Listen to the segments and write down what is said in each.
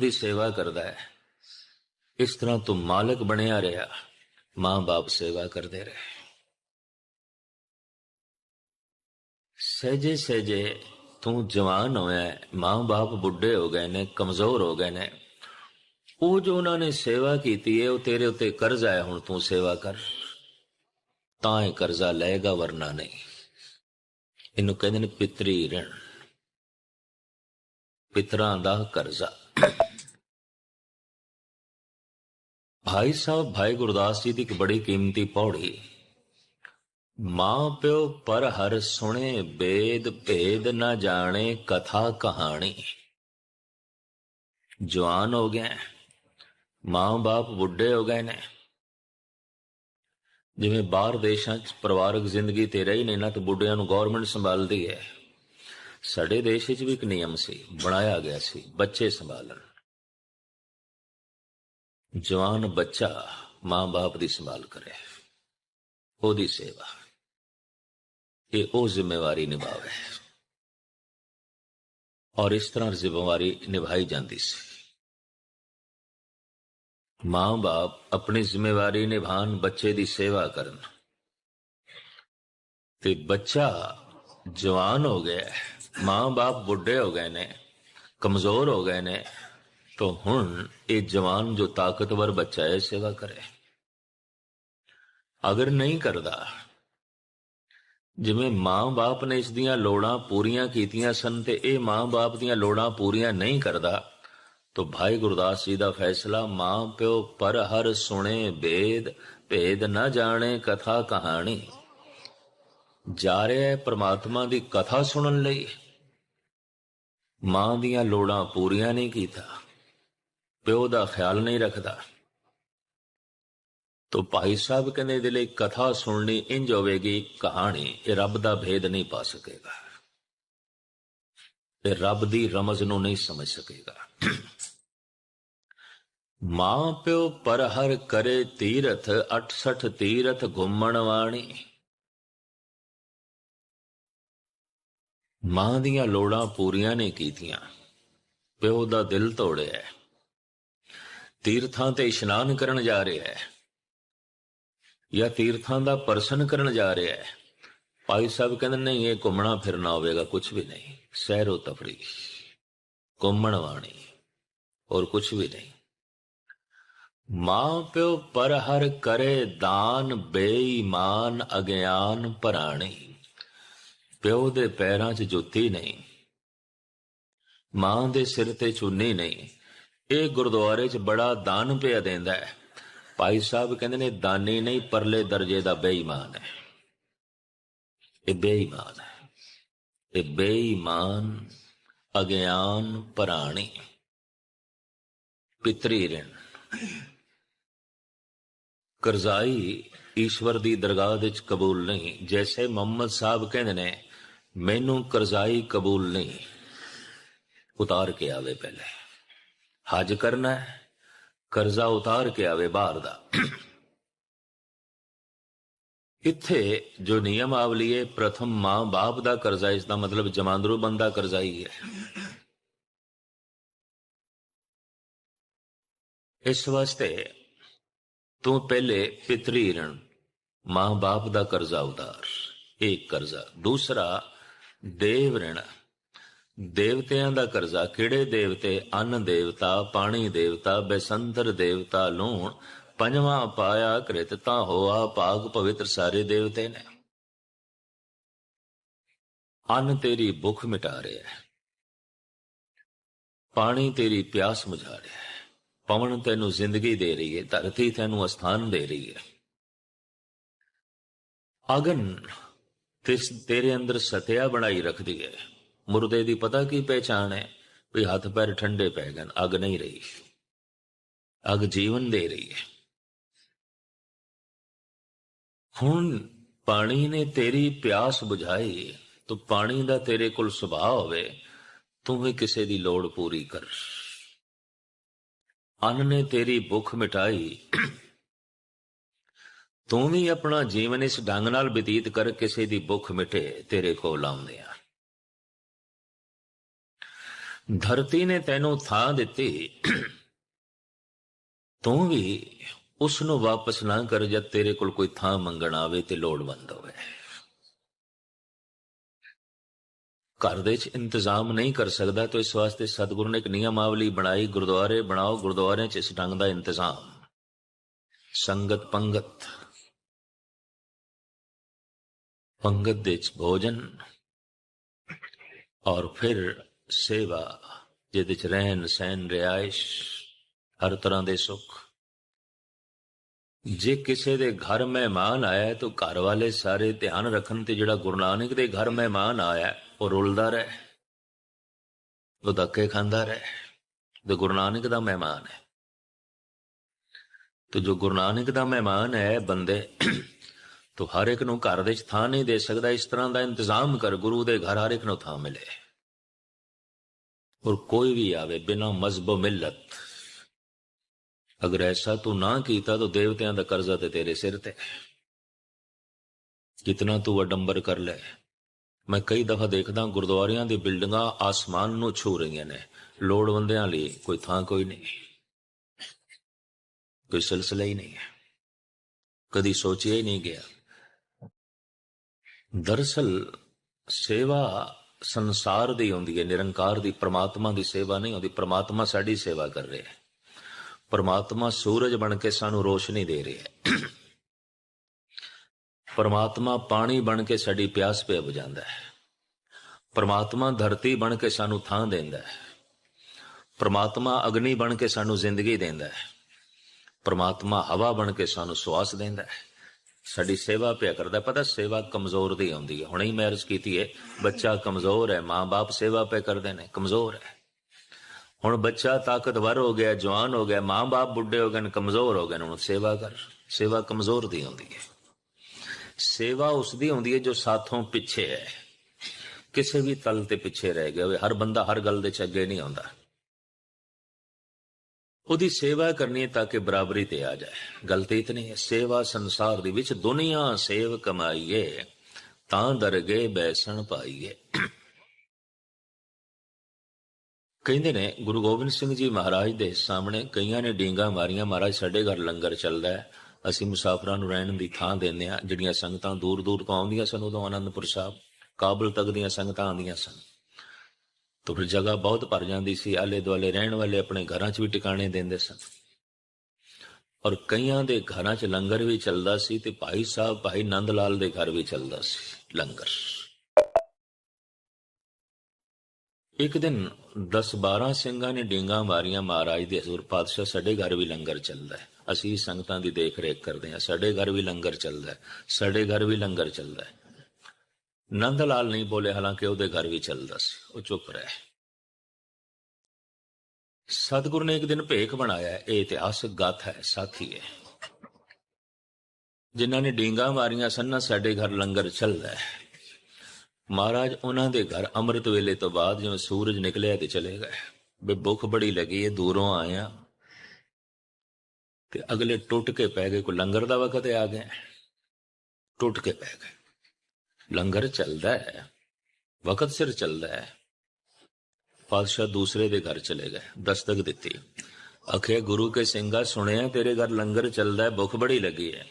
ਦੀ ਸੇਵਾ ਕਰਦਾ ਹੈ। ਇਸ ਤਰ੍ਹਾਂ ਤੂੰ ਮਾਲਕ ਬਣਿਆ ਰਿਹਾ, ਮਾਂ-ਬਾਪ ਸੇਵਾ ਕਰਦੇ ਰਹੇ। ਸਹਜੇ ਸਹਜੇ ਤੂੰ ਜਵਾਨ ਹੋਇਆ ਮਾਂ-ਬਾਪ ਬੁੱਢੇ ਹੋ ਗਏ ਨੇ, ਕਮਜ਼ੋਰ ਹੋ ਗਏ ਨੇ। ਉਹ ਜੋ ਉਹਨਾਂ ਨੇ ਸੇਵਾ ਕੀਤੀ ਹੈ, ਉਹ ਤੇਰੇ ਉੱਤੇ ਕਰਜ਼ਾ ਹੈ ਹੁਣ ਤੂੰ ਸੇਵਾ ਕਰ। ਤਾਂ ਇਹ ਕਰਜ਼ਾ ਲਏਗਾ, ਵਰਨਾ ਨਹੀਂ। ਇਹਨੂੰ ਕਹਿੰਦੇ ਨੇ ਪਿਤਰੀ ਰਣ। ਪਿਤਰਾਂ ਦਾ ਕਰਜ਼ਾ। ਭਾਈ ਸਾਹਿਬ, ਭਾਈ ਗੁਰਦਾਸ ਜੀ ਦੀ ਇੱਕ ਬੜੀ ਕੀਮਤੀ ਪੌੜੀ। ਮਾਂ ਪਿਓ ਪਰ ਹਰ ਸੁਣੇ, ਬੇਦ ਭੇਦ ਨਾ ਜਾਣੇ, ਕਥਾ ਕਹਾਣੀ। ਜਵਾਨ ਹੋ ਗਏ ਮਾਂ ਬਾਪ ਬੁੱਢੇ ਹੋ ਗਏ ਨੇ। ਜਿਵੇਂ ਬਾਹਰ ਦੇਸ਼ਾਂ 'ਚ ਪਰਿਵਾਰਕ ਜ਼ਿੰਦਗੀ ਤੇ ਰਹੀ ਨੇ ਨਾ ਤੇ ਬੁੱਢਿਆਂ ਨੂੰ ਗਵਰਨਮੈਂਟ ਸੰਭਾਲਦੀ ਹੈ। ਸਾਡੇ ਦੇਸ਼ 'ਚ ਵੀ ਇੱਕ ਨਿਯਮ ਸੀ, ਬਣਾਇਆ ਗਿਆ ਸੀ, ਬੱਚੇ ਸੰਭਾਲਣ। ਜਵਾਨ ਬੱਚਾ ਮਾਂ-ਬਾਪ ਦੀ ਸੰਭਾਲ ਕਰੇ, ਉਹਦੀ ਸੇਵਾ। ਇਹ ਉਹ ਜ਼ਿੰਮੇਵਾਰੀ ਨਿਭਾਵੇ। ਔਰ ਇਸ ਤਰ੍ਹਾਂ ਜ਼ਿੰਮੇਵਾਰੀ ਨਿਭਾਈ ਜਾਂਦੀ ਸੀ। ਮਾਂ-ਬਾਪ ਆਪਣੀ ਜ਼ਿੰਮੇਵਾਰੀ ਨਿਭਾਣ ਬੱਚੇ ਦੀ ਸੇਵਾ ਕਰਨ। ਤੇ ਬੱਚਾ ਜਵਾਨ ਹੋ ਗਿਆ, ਮਾਂ-ਬਾਪ ਬੁੱਢੇ ਹੋ ਗਏ ਨੇ, ਕਮਜ਼ੋਰ ਹੋ ਗਏ ਨੇ तो ਹੁਣ ਇਹ ਜਵਾਨ ਜੋ ਤਾਕਤਵਰ ਬੱਚਾ ਹੈ ਸੇਵਾ ਕਰੇ ਅਗਰ ਨਹੀਂ ਕਰਦਾ ਜਿਵੇਂ ਮਾਂ-ਬਾਪ ਨੇ ਇਸ ਦੀਆਂ ਲੋੜਾਂ ਪੂਰੀਆਂ ਕੀਤੀਆਂ ਸਨ ਤੇ ਇਹ ਮਾਂ-ਬਾਪ ਦੀਆਂ ਲੋੜਾਂ ਪੂਰੀਆਂ ਨਹੀਂ ਕਰਦਾ ਤੋ ਭਾਈ ਗੁਰਦਾਸ ਜੀ ਦਾ ਫੈਸਲਾ ਮਾਂ ਪਿਓ ਪਰ ਹਰ ਸੁਣੇ ਭੇਦ ਭੇਦ ਨਾ ਜਾਣੇ ਕਥਾ ਕਹਾਣੀ ਜਾ ਰਿਹਾ ਹੈ ਪ੍ਰਮਾਤਮਾ ਦੀ ਕਥਾ ਸੁਣਨ ਲਈ ਮਾਂ ਦੀਆਂ ਲੋੜਾਂ ਪੂਰੀਆਂ ਨਹੀਂ ਕੀਤਾ ਪਿਓ ਦਾ ਖਿਆਲ ਨਹੀਂ ਰੱਖਦਾ। ਤੋ ਭਾਈ ਸਾਹਿਬ ਕਹਿੰਦੇ ਇਹਦੇ ਲਈ ਕਥਾ ਸੁਣਨੀ ਇੰਜ ਹੋਵੇਗੀ, ਕਹਾਣੀ ਇਹ ਰੱਬ ਦਾ ਭੇਦ ਨਹੀਂ ਪਾ ਸਕੇਗਾ। ਇਹ ਰੱਬ ਦੀ ਰਮਜ਼ ਨੂੰ ਨਹੀਂ ਸਮਝ ਸਕੇਗਾ। ਮਾਂ ਪਿਓ ਪਰ ਹਰ ਕਰੇ ਤੀਰਥ 68 ਤੀਰਥ ਘੁੰਮਣ ਵਾਣੀ। ਮਾਂ ਦੀਆਂ ਲੋੜਾਂ ਪੂਰੀਆਂ ਨਹੀਂ ਕੀਤੀਆਂ। ਪਿਓ ਦਾ ਦਿਲ ਤੋੜਿਆ। ਤੀਰਥਾਂ ਤੇ ਇਸ਼ਨਾਨ ਕਰਨ ਜਾ ਰਿਹਾ ਹੈ। ਜਾਂ ਤੀਰਥਾਂ ਦਾ ਪਰਸਨ ਕਰਨ ਜਾ ਰਿਹਾ ਹੈ। ਭਾਈ ਸਾਹਿਬ ਕਹਿੰਦੇ, ਨਹੀਂ, ਇਹ ਘੁੰਮਣਾ ਫਿਰਨਾ ਹੋਵੇਗਾ ਕੁਝ ਵੀ ਨਹੀਂ। ਸੈਰੋ ਤਫਰੀ, ਘੁੰਮਣ ਵਾਣੀ ਔਰ ਕੁਝ ਵੀ ਨਹੀਂ। ਮਾਂ ਪਿਓ ਪਰ ਹਰ ਕਰੇ ਦਾਨ, ਬੇਈਮਾਨ ਅਗਿਆਨ ਪਰਾਣੀ ਪਿਓ ਦੇ ਪੈਰਾਂ 'ਚ ਜੁੱਤੀ ਨਹੀਂ, ਮਾਂ ਦੇ ਸਿਰ ਤੇ ਚੁੰਨੀ ਨਹੀਂ। ਇਹ ਗੁਰਦੁਆਰੇ 'ਚ ਬੜਾ ਦਾਨ ਪਿਆ ਦਿੰਦਾ ਹੈ। ਭਾਈ ਸਾਹਿਬ ਕਹਿੰਦੇ ਨੇ, ਦਾਨੀ ਨਹੀਂ, ਪਰਲੇ ਦਰਜੇ ਦਾ ਬੇਈਮਾਨ ਹੈ। ਇਹ ਬੇਈਮਾਨ ਹੈ। ਇਹ ਬੇਈਮਾਨ, ਅਗਿਆਨ, ਪਰਾਣੀ, ਪਿਤਰੀ ਰਣ। ਕਰਜ਼ਾਈ ਈਸ਼ਵਰ ਦੀ ਦਰਗਾਹ ਵਿੱਚ ਕਬੂਲ ਨਹੀਂ। ਜੈਸੇ ਮੁਹੰਮਦ ਸਾਹਿਬ ਕਹਿੰਦੇ ਨੇ, ਮੈਨੂੰ ਕਰਜ਼ਾਈ ਕਬੂਲ ਨਹੀਂ। ਉਤਾਰ ਕੇ ਆਵੇ ਪਹਿਲੇ। ਹਜ ਕਰਨਾ ਹੈ, ਕਰਜ਼ਾ ਉਤਾਰ ਕੇ ਆਵੇ ਬਾਹਰ ਦਾ। ਇੱਥੇ ਜੋ ਨਿਯਮ ਆਵਲੀਏ, ਪ੍ਰਥਮ ਮਾਂ ਬਾਪ ਦਾ ਕਰਜ਼ਾ ਇਸ ਦਾ ਮਤਲਬ ਜਮਾਂਦਰੂ ਬੰਦਾ ਕਰਜ਼ਾ ਹੀ ਹੈ। ਇਸ ਵਾਸਤੇ ਤੂੰ ਪਹਿਲੇ ਪਿਤਰੀ ਰਣ, ਮਾਂ ਬਾਪ ਦਾ ਕਰਜ਼ਾ ਉਤਾਰ ਇੱਕ ਕਰਜ਼ਾ। ਦੂਸਰਾ, ਦੇਵ ਰਣ ਦੇਵਤਿਆਂ ਦਾ ਕਰਜ਼ਾ ਕਿਹੜੇ ਦੇਵਤੇ? ਅੰਨ ਦੇਵਤਾ, ਪਾਣੀ ਦੇਵਤਾ ਬੈਸੰਤਰ ਦੇਵਤਾ, ਲੂਣ, ਪੰਜਵਾਂ ਪਾਇਆ ਕ੍ਰਿਤ, ਤਾਂ ਹੋਆ ਭਾਗ ਪਵਿੱਤਰ ਸਾਰੇ ਦੇਵਤੇ ਨੇ। ਅੰਨ ਤੇਰੀ ਭੁੱਖ ਮਿਟਾ ਰਿਹਾ ਹੈ। ਪਾਣੀ ਤੇਰੀ ਪਿਆਸ ਬੁਝਾ ਰਿਹਾ ਹੈ। ਪਵਨ ਤੈਨੂੰ ਜ਼ਿੰਦਗੀ ਦੇ ਰਹੀ ਹੈ, ਧਰਤੀ ਤੈਨੂੰ ਅਸਥਾਨ ਦੇ ਰਹੀ ਹੈ। ਅਗਨ ਤੇਰੇ ਅੰਦਰ ਸਤਿਆ ਬਣਾਈ ਰੱਖਦੀ ਹੈ। ਮੁਰਦੇ ਦੀ ਪਤਾ ਕੀ ਪਹਿਚਾਣ ਹੈ? ਵੀ ਹੱਥ ਪੈਰ ਠੰਡੇ ਪੈ ਗਏ, ਅਗ ਨਹੀਂ ਰਹੀ। ਅਗ ਜੀਵਨ ਦੇ ਰਹੀ ਹੈ। ਹੁਣ ਪਾਣੀ ਨੇ ਤੇਰੀ ਪਿਆਸ ਬੁਝਾਈ, ਤੂੰ ਪਾਣੀ ਦਾ ਤੇਰੇ ਕੋਲ ਸੁਭਾਅ ਹੋਵੇ, ਤੂੰ ਵੀ ਕਿਸੇ ਦੀ ਲੋੜ ਪੂਰੀ ਕਰ। ਅੰਨ ਨੇ ਤੇਰੀ ਭੁੱਖ ਮਿਟਾਈ। ਤੂੰ ਵੀ ਆਪਣਾ ਜੀਵਨ ਇਸ ਢੰਗ ਨਾਲ ਬਤੀਤ ਕਰ, ਕਿਸੇ ਦੀ ਭੁੱਖ ਮਿਟੇ ਤੇਰੇ ਕੋਲ ਆਉਂਦੇ ਆ ਧਰਤੀ ਨੇ ਤੈਨੂੰ ਥਾਂ ਦਿੱਤੀ। ਤੂੰ ਵੀ ਉਸ ਨੂੰ ਵਾਪਸ ਨਾ ਕਰ ਜਦ ਤੇਰੇ ਕੋਲ ਕੋਈ ਥਾਂ ਮੰਗਣ ਆਵੇ ਤੇ ਲੋੜਵੰਦ ਹੋਵੇ। ਘਰ ਦੇ ਵਿੱਚ ਇੰਤਜ਼ਾਮ ਨਹੀਂ ਕਰ ਸਕਦਾ ਤਾਂ ਇਸ ਵਾਸਤੇ ਸਤਿਗੁਰੂ ਨੇ ਇੱਕ ਨਿਯਮਾਵਲੀ ਬਣਾਈ, ਗੁਰਦੁਆਰੇ ਬਣਾਓ, ਗੁਰਦੁਆਰਿਆਂ 'ਚ ਇਸ ਢੰਗ ਦਾ ਇੰਤਜ਼ਾਮ। ਸੰਗਤ ਪੰਗਤ। ਪੰਗਤ ਦੇ ਵਿੱਚ ਭੋਜਨ ਔਰ ਫਿਰ ਸੇਵਾ, ਜਿਹਦੇ ਚ ਰਹਿਣ, ਸਹਿਣ ਰਿਆਇਸ਼ ਹਰ ਤਰ੍ਹਾਂ ਦੇ ਸੁੱਖ। ਜੇ ਕਿਸੇ ਦੇ ਘਰ ਮਹਿਮਾਨ ਆਇਆ ਤਾਂ ਘਰ ਵਾਲੇ ਸਾਰੇ ਧਿਆਨ ਰੱਖਣ ਤੇ ਜਿਹੜਾ ਗੁਰੂ ਨਾਨਕ ਦੇ ਘਰ ਮਹਿਮਾਨ ਆਇਆ ਉਹ ਰੁਲਦਾ ਰਹੇ। ਉਹ ਧੱਕੇ ਖਾਂਦਾ ਰਹੇ, ਤੇ ਗੁਰੂ ਨਾਨਕ ਦਾ ਮਹਿਮਾਨ ਹੈ। ਤੇ ਜੋ ਗੁਰੂ ਨਾਨਕ ਦਾ ਮਹਿਮਾਨ ਹੈ ਬੰਦੇ ਤੋ ਹਰ ਇੱਕ ਨੂੰ ਘਰ ਦੇ ਵਿੱਚ ਥਾਂ ਨਹੀਂ ਦੇ ਸਕਦਾ, ਇਸ ਤਰ੍ਹਾਂ ਦਾ ਇੰਤਜ਼ਾਮ ਕਰ ਗੁਰੂ ਦੇ ਘਰ ਹਰ ਇੱਕ ਨੂੰ ਥਾਂ ਮਿਲੇ। ਔਰ ਕੋਈ ਵੀ ਆਵੇ ਬਿਨਾ ਮਜ਼ਹਬ ਮਿਲਤ। ਅਗਰ ਐਸਾ ਤੂੰ ਨਾ ਕੀਤਾ ਤਾਂ ਦੇਵਤਿਆਂ ਦਾ ਕਰਜ਼ਾ ਤੇ ਤੇਰੇ ਸਿਰ ਤੇ। ਕਿਤਨਾ ਤੂੰ ਅਡੰਬਰ ਕਰ ਲੈ। ਮੈਂ ਕਈ ਦਫਾ ਦੇਖਦਾ ਗੁਰਦੁਆਰਿਆਂ ਦੀ ਬਿਲਡਿੰਗਾਂ ਆਸਮਾਨ ਨੂੰ ਛੂ ਰਹੀਆਂ ਨੇ। ਲੋੜਵੰਦਿਆਂ ਲਈ ਕੋਈ ਥਾਂ ਕੋਈ ਨਹੀਂ। ਕੋਈ ਸਿਲਸਿਲਾ ਹੀ ਨਹੀਂ। ਹੈ ਕਦੀ ਸੋਚਿਆ ਹੀ ਨਹੀਂ ਗਿਆ। ਦਰਸਲ ਸੇਵਾ ਸੰਸਾਰ ਦੀ ਹੁੰਦੀ ਹੈ, ਨਿਰੰਕਾਰ ਦੀ, ਪ੍ਰਮਾਤਮਾ ਦੀ ਸੇਵਾ ਨਹੀਂ ਹੁੰਦੀ, ਪ੍ਰਮਾਤਮਾ ਸਾਡੀ ਸੇਵਾ ਕਰ ਰਿਹਾ ਹੈ। ਪ੍ਰਮਾਤਮਾ ਸੂਰਜ ਬਣ ਕੇ ਸਾਨੂੰ ਰੋਸ਼ਨੀ ਦੇ ਰਿਹਾ ਹੈ। ਪਰਮਾਤਮਾ ਪਾਣੀ ਬਣ ਕੇ ਸਾਡੀ ਪਿਆਸ ਪੇ ਬੁਝਾਉਂਦਾ ਹੈ। ਪਰਮਾਤਮਾ ਧਰਤੀ ਬਣ ਕੇ ਸਾਨੂੰ ਥਾਂ ਦਿੰਦਾ ਹੈ। ਪਰਮਾਤਮਾ ਅਗਨੀ ਬਣ ਕੇ ਸਾਨੂੰ ਜ਼ਿੰਦਗੀ ਦਿੰਦਾ ਹੈ। ਪਰਮਾਤਮਾ ਹਵਾ ਬਣ ਕੇ ਸਾਨੂੰ ਸਵਾਸ ਦਿੰਦਾ ਹੈ। ਸਾਡੀ ਸੇਵਾ ਪਿਆ ਕਰਦਾ। ਪਤਾ, ਸੇਵਾ ਕਮਜ਼ੋਰ ਦੀ ਆਉਂਦੀ ਹੈ। ਹੁਣੇ ਹੀ ਮੈਂ ਕੀਤੀ ਹੈ, ਬੱਚਾ ਕਮਜ਼ੋਰ ਹੈ, ਮਾਂ-ਬਾਪ ਸੇਵਾ ਪਿਆ ਕਰਦੇ ਨੇ, ਕਮਜ਼ੋਰ ਹੈ। ਹੁਣ ਬੱਚਾ ਤਾਕਤਵਰ ਹੋ ਗਿਆ, ਜਵਾਨ ਹੋ ਗਿਆ, ਮਾਂ-ਬਾਪ ਬੁੱਢੇ ਹੋ ਗਏ ਨੇ, ਕਮਜ਼ੋਰ ਹੋ ਗਏ ਨੇ, ਹੁਣ ਸੇਵਾ ਕਰ। ਸੇਵਾ ਕਮਜ਼ੋਰ ਦੀ ਆਉਂਦੀ ਹੈ। ਸੇਵਾ ਉਸ ਦੀ ਹੁੰਦੀ ਹੈ ਜੋ ਸਾਥੋਂ ਪਿੱਛੇ ਹੈ। ਕਿਸੇ ਵੀ ਤਲ ਤੇ ਪਿੱਛੇ ਰਹਿ ਗਿਆ ਹੋਵੇ, ਹਰ ਬੰਦਾ ਹਰ ਗੱਲ ਦੇ ਚ ਅੱਗੇ ਨਹੀਂ ਆਉਂਦਾ। ਉਹਦੀ ਸੇਵਾ ਕਰਨੀ ਹੈ ਤਾਂ ਕਿ ਬਰਾਬਰੀ ਤੇ ਆ ਜਾਏ। ਗਲਤੀ ਇਤਨੀ ਹੈ, ਸੇਵਾ ਸੰਸਾਰ ਦੇ ਵਿੱਚ ਦੁਨੀਆ ਸੇਵ ਕਮਾਈਏ, ਤਾਂ ਦਰਗੇ ਬੈਸਣ ਪਾਈਏ। ਕਹਿੰਦੇ ਨੇ, ਗੁਰੂ ਗੋਬਿੰਦ ਸਿੰਘ ਜੀ ਮਹਾਰਾਜ ਦੇ ਸਾਹਮਣੇ ਕਈਆਂ ਨੇ ਡੀਂਗਾ ਮਾਰੀਆਂ, ਮਹਾਰਾਜ ਸਾਡੇ ਘਰ ਲੰਗਰ ਚੱਲਦਾ ਹੈ। ਅਸੀਂ ਮੁਸਾਫਰਾਂ ਨੂੰ ਰਹਿਣ ਦੀ ਥਾਂ ਦਿੰਦੇ ਆ ਜਿਹੜੀਆਂ ਸੰਗਤਾਂ ਦੂਰ ਦੂਰ ਤੋਂ ਆਉਂਦੀਆਂ ਸਨ, ਉਦੋਂ ਆਨੰਦਪੁਰ ਸਾਹਿਬ, ਕਾਬਲ ਤੱਕ ਦੀਆਂ ਸੰਗਤਾਂ ਆਉਂਦੀਆਂ ਸਨ। ਤਾਂ ਫਿਰ ਜਗ੍ਹਾ ਬਹੁਤ ਭਰ ਜਾਂਦੀ ਸੀ। ਆਲੇ ਦੁਆਲੇ ਰਹਿਣ ਵਾਲੇ ਆਪਣੇ ਘਰਾਂ 'ਚ ਵੀ ਟਿਕਾਣੇ ਦਿੰਦੇ ਸਨ। ਔਰ ਕਈਆਂ ਦੇ ਘਰਾਂ 'ਚ ਲੰਗਰ ਵੀ ਚੱਲਦਾ ਸੀ ਤੇ ਭਾਈ ਸਾਹਿਬ, ਭਾਈ ਨੰਦ ਲਾਲ ਦੇ ਘਰ ਵੀ ਚੱਲਦਾ ਸੀ ਲੰਗਰ। ਇੱਕ ਦਿਨ 10 12 ਸਿੰਘਾਂ ਨੇ ਡਿੰਗਾ ਮਾਰੀਆਂ। ਮਹਾਰਾਜ ਦੇ ਹਜ਼ੂਰ ਪਾਤਸ਼ਾਹ ਸਾਡੇ ਘਰ ਵੀ ਲੰਗਰ ਚੱਲਦਾ ਹੈ। ਅਸੀਂ ਸੰਗਤਾਂ ਦੀ ਦੇਖ ਰੇਖ ਕਰਦੇ ਹਾਂ। ਸਾਡੇ ਘਰ ਵੀ ਲੰਗਰ ਚੱਲਦਾ ਹੈ। ਸਾਡੇ ਘਰ ਵੀ ਲੰਗਰ ਚੱਲਦਾ ਹੈ। ਨੰਦ ਲਾਲ ਨਹੀਂ ਬੋਲੇ, ਹਾਲਾਂਕਿ ਉਹਦੇ ਘਰ ਵੀ ਚੱਲਦਾ ਸੀ। ਉਹ ਚੁੱਪ ਰਿਹਾ। ਸਤਿਗੁਰੂ ਨੇ ਇੱਕ ਦਿਨ ਭੇਖ ਬਣਾਇਆ। ਇਹ ਇਤਿਹਾਸਕ ਗਾਥਾ ਹੈ, ਸਾਥੀ ਹੈ। ਜਿਨ੍ਹਾਂ ਨੇ ਡੀਂਗਾ ਮਾਰੀਆਂ ਸਨ, ਨਾ ਸਾਡੇ ਘਰ ਲੰਗਰ ਚੱਲਦਾ ਹੈ। ਮਹਾਰਾਜ, ਉਹਨਾਂ ਦੇ ਘਰ ਅੰਮ੍ਰਿਤ ਵੇਲੇ ਤੋਂ ਬਾਅਦ ਜਿਵੇਂ ਸੂਰਜ ਨਿਕਲਿਆ ਤੇ ਚਲੇ ਗਏ। ਬੇ ਭੁੱਖ ਬੜੀ ਲੱਗੀ ਹੈ, ਦੂਰੋਂ ਆਇਆ। ਤੇ ਅਗਲੇ ਟੁੱਟ ਕੇ ਪੈ ਗਏ। ਕੋ ਲੰਗਰ ਦਾ ਵਕਤ ਆ ਗਿਆ। ਟੁੱਟ ਕੇ ਪੈ ਗਏ। ਲੰਗਰ ਚੱਲਦਾ ਹੈ, ਵਕਤ ਸਿਰ ਚੱਲਦਾ ਹੈ। ਪਾਤਸ਼ਾਹ ਦੂਸਰੇ ਦੇ ਘਰ ਚਲੇ ਗਏ, ਦਸਤਕ ਦਿੱਤੀ। ਅਖੇ ਗੁਰੂ ਕੇ ਸਿੰਘਾ, ਸੁਣਿਆ ਤੇਰੇ ਘਰ ਲੰਗਰ ਚੱਲਦਾ ਹੈ, ਭੁੱਖ ਬੜੀ ਲੱਗੀ ਹੈ।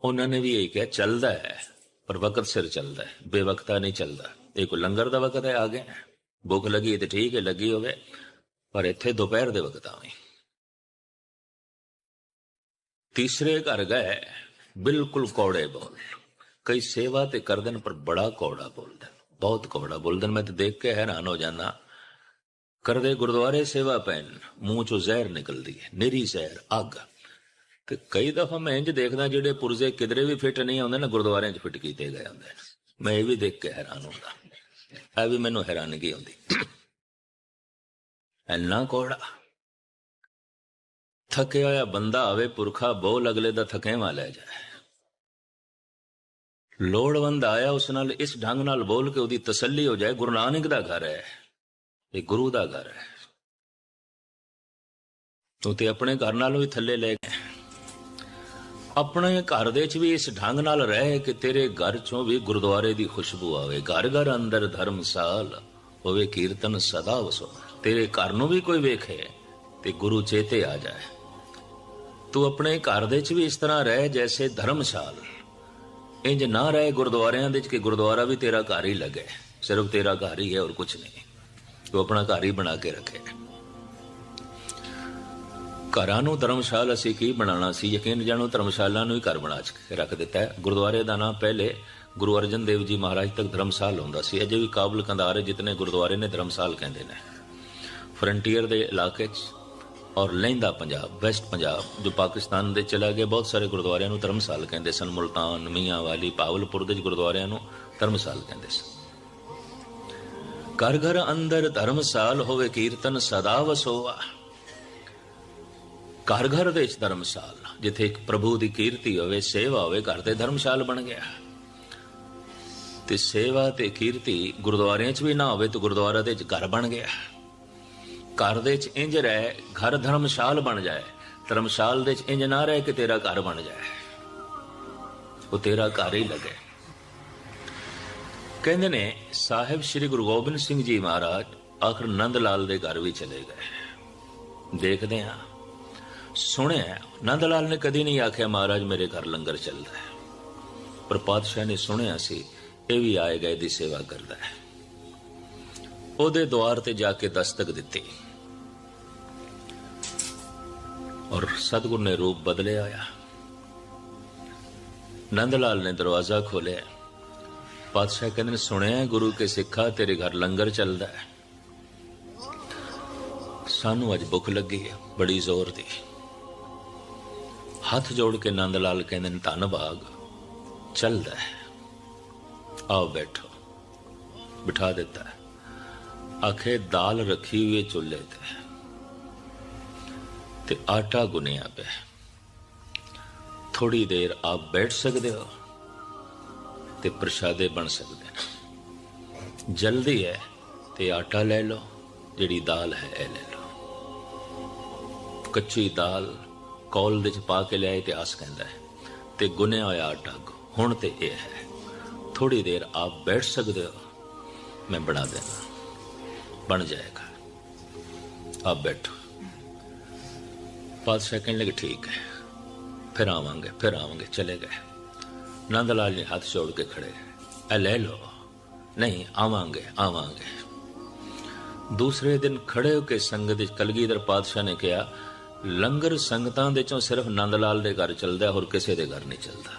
ਉਹਨਾਂ ਨੇ ਵੀ ਇਹ ਕਿਹਾ, ਚੱਲਦਾ ਹੈ, ਪਰ ਵਕਤ ਸਿਰ ਚੱਲਦਾ ਹੈ, ਬੇਵਕਤਾ ਨਹੀਂ ਚੱਲਦਾ। ਇਹ ਕੋ ਲੰਗਰ ਦਾ ਵਕਤ ਹੈ, ਆ ਗਿਆ। ਭੁੱਖ ਲੱਗੀ ਤੇ ਠੀਕ ਹੈ, ਲੱਗੀ ਹੋਵੇ, ਪਰ ਇੱਥੇ ਦੁਪਹਿਰ ਦੇ ਵਕਤ ਆਵੇਂ। ਤੀਸਰੇ ਘਰ ਗਏ ਬਿਲਕੁਲ ਕੌੜੇ ਬੋਲ। ਕਈ ਸੇਵਾ ਤੇ ਕਰਦਨ ਪਰ ਬੜਾ ਕੌੜਾ ਬੋਲਦਾ ਬਹੁਤ ਕੌੜਾ ਬੋਲਦਨ ਮੈਂ ਤੇ ਦੇਖ ਕੇ ਹੈਰਾਨ ਹੋ ਜਾਂਦਾ। ਕਰਦੇ ਗੁਰਦੁਆਰੇ ਸੇਵਾ ਪੈਣ ਮੂੰਹ ਚੋਂ ਜ਼ਹਿਰ ਨਿਕਲਦੀ ਹੈ। ਨਿਰੀ ਜ਼ਹਿਰ, ਅੱਗ। ਤੇ ਕਈ ਦਫਾ ਮੈਂ ਇੰਜ ਦੇਖਦਾ ਜਿਹੜੇ ਪੁਰਜ਼ੇ ਕਿਧਰੇ ਵੀ ਫਿੱਟ ਨਹੀਂ ਆਉਂਦੇ ਨਾ, ਗੁਰਦੁਆਰਿਆਂ 'ਚ ਫਿੱਟ ਕੀਤੇ ਗਏ ਹੁੰਦੇ ਨੇ। ਮੈਂ ਇਹ ਵੀ ਦੇਖ ਕੇ ਹੈਰਾਨ ਹੁੰਦਾ। ਇਹ ਵੀ ਮੈਨੂੰ ਹੈਰਾਨਗੀ ਆਉਂਦੀ। ਐਨਾ ਕੋੜਾ। ਥੱਕਿਆ ਹੋਇਆ ਬੰਦਾ ਆਵੇ ਪੁਰਖਾ ਬੋਲ ਅਗਲੇ ਦਾ ਥਕੇਵਾ ਲੈ ਜਾਏ। ਲੋੜਵੰਦ ਆਇਆ ਉਸ ਨਾਲ ਇਸ ਢੰਗ ਨਾਲ ਬੋਲ ਕੇ ਉਹਦੀ ਤਸੱਲੀ ਹੋ ਜਾਏ। ਗੁਰੂ ਨਾਨਕ ਦਾ ਘਰ ਹੈ। ਇਹ ਗੁਰੂ ਦਾ ਘਰ ਹੈ। ਤੂੰ ਤੇ ਆਪਣੇ ਘਰ ਨਾਲੋਂ ਵੀ ਥੱਲੇ ਲੈ ਗਏ। ਆਪਣੇ ਘਰ ਦੇ ਚ ਵੀ ਇਸ ਢੰਗ ਨਾਲ ਰਹਿ ਕਿ ਤੇਰੇ ਘਰ ਚੋਂ ਵੀ ਗੁਰਦੁਆਰੇ ਦੀ ਖੁਸ਼ਬੂ ਆਵੇ। ਘਰ ਘਰ ਅੰਦਰ ਧਰਮਸਾਲ ਹੋਵੇ, ਕੀਰਤਨ ਸਦਾ ਵਸੋ। ਤੇਰੇ ਘਰ ਨੂੰ ਵੀ ਕੋਈ ਵੇਖੇ ਤੇ ਗੁਰੂ ਚੇਤੇ ਆ ਜਾਏ। ਤੂੰ ਆਪਣੇ ਘਰ ਦੇ ਵਿੱਚ ਵੀ ਇਸ ਤਰ੍ਹਾਂ ਰਹਿ ਜੈਸੇ ਧਰਮਸ਼ਾਲ। ਇੰਜ ਨਾ ਰਹੇ ਗੁਰਦੁਆਰਿਆਂ ਦੇ ਵਿੱਚ ਕਿ ਗੁਰਦੁਆਰਾ ਵੀ ਤੇਰਾ ਘਰ ਹੀ ਲੱਗੇ। ਸਿਰਫ ਤੇਰਾ ਘਰ ਹੀ ਹੈ ਔਰ ਕੁਝ ਨਹੀਂ। ਤੂੰ ਆਪਣਾ ਘਰ ਹੀ ਬਣਾ ਕੇ ਰੱਖੇ ਘਰਾਂ ਨੂੰ ਧਰਮਸ਼ਾਲ ਅਸੀਂ ਕੀ ਬਣਾਉਣਾ ਸੀ? ਯਕੀਨ ਜਾਣੋ, ਧਰਮਸ਼ਾਲਾ ਨੂੰ ਹੀ ਘਰ ਬਣਾ ਕੇ ਰੱਖ ਦਿੱਤਾ ਹੈ। ਗੁਰਦੁਆਰੇ ਦਾ ਨਾਮ ਪਹਿਲੇ ਗੁਰੂ ਅਰਜਨ ਦੇਵ ਜੀ ਮਹਾਰਾਜ ਤੱਕ ਧਰਮਸਾਲ ਹੁੰਦਾ ਸੀ। ਅਜੇ ਵੀ ਕਾਬਲ ਕੰਦਾਰ ਜਿਤਨੇ ਗੁਰਦੁਆਰੇ ਨੇ ਧਰਮਸਾਲ ਕਹਿੰਦੇ ਨੇ। ਫਰੰਟੀਅਰ ਦੇ ਇਲਾਕੇ 'ਚ ਔਰ ਲਹਿੰਦਾ ਪੰਜਾਬ, ਵੈਸਟ ਪੰਜਾਬ, ਜੋ ਪਾਕਿਸਤਾਨ ਦੇ ਚਲਾ ਗਿਆ, ਬਹੁਤ ਸਾਰੇ ਗੁਰਦੁਆਰਿਆਂ ਨੂੰ ਧਰਮਸਾਲ ਕਹਿੰਦੇ ਸਨ। ਮੁਲਤਾਨ ਮੀਆਂ ਵਾਲੀ ਪਾਵਲਪੁਰ ਦੇ ਗੁਰਦੁਆਰਿਆਂ ਨੂੰ ਧਰਮਸਾਲ ਕਹਿੰਦੇ ਸਨ। ਘਰ ਘਰ ਅੰਦਰ ਧਰਮਸਾਲ ਹੋਵੇ, ਕੀਰਤਨ ਸਦਾ ਵਸੋਆ। ਘਰ ਘਰ ਦੇ ਵਿੱਚ ਧਰਮਸਾਲ, ਜਿੱਥੇ ਇੱਕ ਪ੍ਰਭੂ ਦੀ ਕੀਰਤੀ ਹੋਵੇ, ਸੇਵਾ ਹੋਵੇ, ਘਰ ਤੇ ਧਰਮਸ਼ਾਲ ਬਣ ਗਿਆ। ਤੇ ਸੇਵਾ ਤੇ ਕੀਰਤੀ ਗੁਰਦੁਆਰਿਆਂ 'ਚ ਵੀ ਨਾ ਹੋਵੇ, ਤਾਂ ਗੁਰਦੁਆਰਾ ਦੇ ਵਿੱਚ ਘਰ ਬਣ ਗਿਆ। ਘਰ ਦੇ ਵਿੱਚ ਇੰਜ ਰਹਿ, ਘਰ ਧਰਮਸ਼ਾਲ ਬਣ ਜਾਏ। ਧਰਮਸ਼ਾਲ ਦੇ ਵਿੱਚ ਇੰਜ ਨਾ ਰਹਿ ਕਿ ਤੇਰਾ ਘਰ ਬਣ ਜਾਏ। ਉਹ ਤੇਰਾ ਘਰ ਹੀ ਲੱਗੇ। ਕਹਿੰਦੇ ਨੇ, ਸਾਹਿਬ ਸ੍ਰੀ ਗੁਰੂ ਗੋਬਿੰਦ ਸਿੰਘ ਜੀ ਮਹਾਰਾਜ ਆਖਰ ਨੰਦ ਲਾਲ ਦੇ ਘਰ ਵੀ ਚਲੇ ਗਏ। ਦੇਖਦੇ ਹਾਂ। ਸੁਣਿਆ ਨੰਦ ਲਾਲ ਨੇ ਕਦੀ ਨਹੀਂ ਆਖਿਆ, ਮਹਾਰਾਜ ਮੇਰੇ ਘਰ ਲੰਗਰ ਚੱਲਦਾ ਹੈ। ਪਰ ਪਾਤਸ਼ਾਹ ਨੇ ਸੁਣਿਆ ਸੀ, ਇਹ ਵੀ ਆਏਗਾ ਇਹਦੀ ਸੇਵਾ ਕਰਦਾ ਹੈ। ਉਹਦੇ ਦੁਆਰ ਤੇ ਜਾ ਕੇ ਦਸਤਕ ਦਿੱਤੀ ਔਰ ਸਤਗੁਰ ਨੇ ਰੂਪ ਬਦਲਿਆ ਆਇਆ ਨੰਦ ਲਾਲ ਨੇ ਦਰਵਾਜ਼ਾ ਖੋਲਿਆ ਪਾਤਸ਼ਾਹ ਕਹਿੰਦੇ ਨੇ, ਸੁਣਿਆ ਗੁਰੂ ਕੇ ਸਿੱਖਾ, ਤੇਰੇ ਘਰ ਲੰਗਰ ਚੱਲਦਾ ਹੈ। ਸਾਨੂੰ ਅੱਜ ਭੁੱਖ ਲੱਗੀ ਹੈ, ਬੜੀ ਜ਼ੋਰ ਦੀ। ਹੱਥ ਜੋੜ ਕੇ ਨੰਦ ਲਾਲ ਕਹਿੰਦੇ ਨੇ ਧੰਨ ਭਾਗ ਚੱਲਦਾ ਹੈ। ਆਓ ਬੈਠੋ, ਬਿਠਾ ਦਿੱਤਾ ਹੈ। ਆਖੇ, ਦਾਲ ਰੱਖੀ ਹੋਈ ਹੈ ਚੁੱਲ੍ਹੇ ਤੇ। ਆਟਾ ਗੁੰਨਿਆ ਪਿਆ ਥੋੜੀ ਦੇਰ ਆਪ ਬੈਠ ਸਕਦੇ ਹੋ ਤੇ ਪ੍ਰਸ਼ਾਦੇ ਬਣ ਸਕਦੇ ਨੇ। ਜਲਦੀ ਹੈ ਤੇ ਆਟਾ ਲੈ ਲਓ, ਜਿਹੜੀ ਦਾਲ ਹੈ ਇਹ ਲੈ ਲਓ। ਕੱਚੀ ਦਾਲ ਕੌਲ ਦੇ ਚ ਪਾ ਕੇ ਲਿਆਏ ਤੇ ਆਸ ਕਹਿੰਦਾ ਹੈ, ਤੇ ਗੁੰਨਿਆ ਹੋਇਆ ਆਟਾ ਹੁਣ ਤੇ ਇਹ ਹੈ। ਥੋੜੀ ਦੇਰ ਆਪ ਬੈਠ ਸਕਦੇ ਹੋ, ਮੈਂ ਬਣਾ ਦੇਣਾ। ਬਣ ਜਾਏਗਾ ਆਪ ਬੈਠੋ ਪਾਤਸ਼ਾਹ ਕਹਿਣ ਲੱਗੇ ਠੀਕ ਹੈ ਫਿਰ ਆਵਾਂਗੇ ਫਿਰ ਆਵਾਂਗੇ ਚਲੇ ਗਏ ਨੰਦ ਲਾਲ ਨੇ ਹੱਥ ਜੋੜ ਕੇ ਖੜੇ ਇਹ ਲੈ ਲਓ ਨਹੀਂ ਆਵਾਂਗੇ ਆਵਾਂਗੇ ਦੂਸਰੇ ਦਿਨ ਖੜੇ ਹੋ ਕੇ ਸੰਗਤ ਵਿੱਚ ਕਲਗੀਧਰ ਪਾਤਸ਼ਾਹ ਨੇ ਕਿਹਾ ਲੰਗਰ ਸੰਗਤਾਂ ਦੇ ਚੋਂ ਸਿਰਫ ਨੰਦ ਲਾਲ ਦੇ ਘਰ ਚੱਲਦਾ ਹੈ, ਹੋਰ ਕਿਸੇ ਦੇ ਘਰ ਨਹੀਂ ਚੱਲਦਾ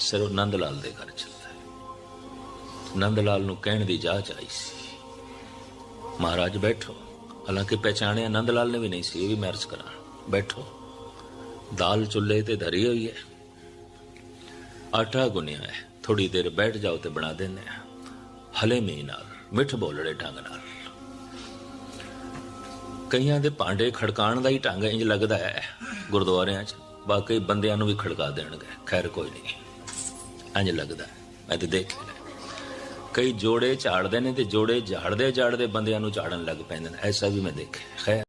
ਸਿਰਫ ਨੰਦ ਲਾਲ ਦੇ ਘਰ ਚੱਲਦਾ ਹੈ। ਨੰਦ ਲਾਲ ਨੂੰ ਕਹਿਣ ਦੀ ਜਾਚ ਆਈ ਸੀ। ਮਹਾਰਾਜ, ਬੈਠੋ। ਹਾਲਾਂਕਿ ਪਹਿਚਾਣਿਆ ਨੰਦ ਲਾਲ ਨੇ ਵੀ ਨਹੀਂ ਸੀ, ਇਹ ਵੀ ਮੈਂ ਅਰਜ਼ ਕਰਾਂ। ਬੈਠੋ। ਦਾਲ ਚੁੱਲ੍ਹੇ ਤੇ ਧਰੀ ਹੋਈ ਹੈ। ਆਟਾ ਗੁੰਨਿਆ ਹੈ। ਥੋੜੀ ਦੇਰ ਬੈਠ ਜਾਓ ਤੇ ਬਣਾ ਦਿੰਦੇ ਆ ਹਲੇ ਮੀ ਨਾਲ, ਮਿੱਠ ਬੋਲੜੇ ਢੰਗ ਨਾਲ। ਕਈਆਂ ਦੇ ਭਾਂਡੇ ਖੜਕਾਉਣ ਦਾ ਹੀ ਢੰਗ ਇੰਜ ਲੱਗਦਾ ਹੈ। ਗੁਰਦੁਆਰਿਆਂ 'ਚ ਬਾਕੀ ਬੰਦਿਆਂ ਨੂੰ ਵੀ ਖੜਕਾ ਦੇਣਗੇ। ਖੈਰ, ਕੋਈ ਨਹੀਂ। ਇੰਜ ਲੱਗਦਾ ਮੈਂ ਤੇ ਦੇਖਿਆ ਹੈ। ਕਈ ਜੋੜੇ ਝਾੜਦੇ ਨੇ ਤੇ ਜੋੜੇ ਝਾੜਦੇ ਝਾੜਦੇ ਬੰਦਿਆਂ ਨੂੰ ਝਾੜਨ ਲੱਗ ਪੈਂਦੇ ਨੇ। ਐਸਾ ਵੀ ਮੈਂ ਦੇਖਿਆ। ਹੈ